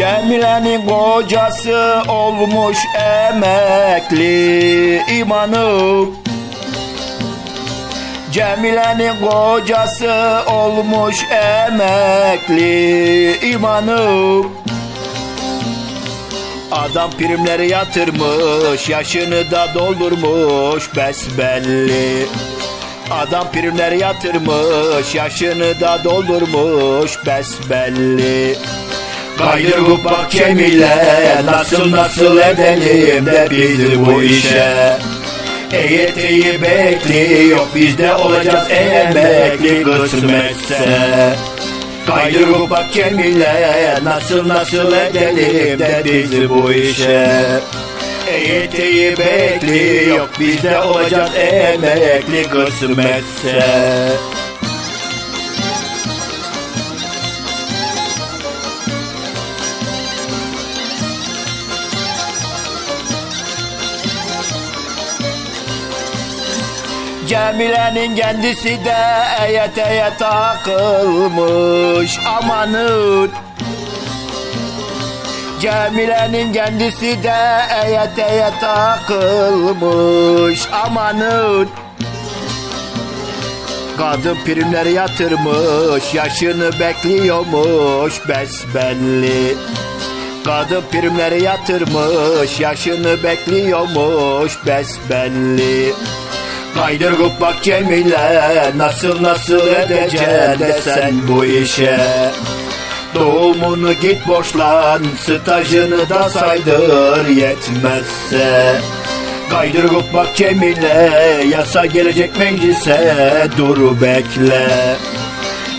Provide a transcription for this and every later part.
Cemile'nin kocası olmuş emekli imanı. Cemile'nin kocası olmuş emekli imanı. Adam primleri yatırmış yaşını da doldurmuş besbelli. Adam primleri yatırmış yaşını da doldurmuş besbelli Kaydır bak Cemile nasıl nasıl edelim de biz bu işe. EYT'yi bekliyor bizde olacağız emekli kısmetse. Kaydır bak Cemile nasıl nasıl edelim de biz bu işe. EYT'yi bekliyor bizde olacağız emekli kısmetse Cemile'nin kendisi de EYT'ye takılmış amanın. Cemile'nin kendisi de EYT'ye takılmış amanın. Kadın primleri yatırmış yaşını bekliyormuş besbelli. Kadın primleri yatırmış yaşını bekliyormuş besbelli Kaydır bak Cemile nasıl nasıl edeceksin de sen bu işe. Doğumunu git borçlan stajını da saydır yetmezse. Kaydır bak Cemile yasa gelecek meclise dur bekle.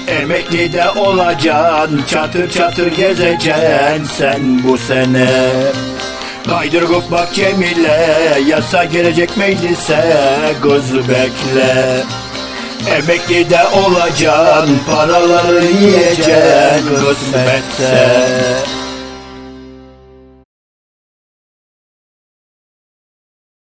Emekli de olacaksın çatır çatır gezeceksin sen bu sene Kaydır bak Cemile yasa gelecek meclise göz bekle. Emekli de olacaksın paraları yiyeceksin kısmetse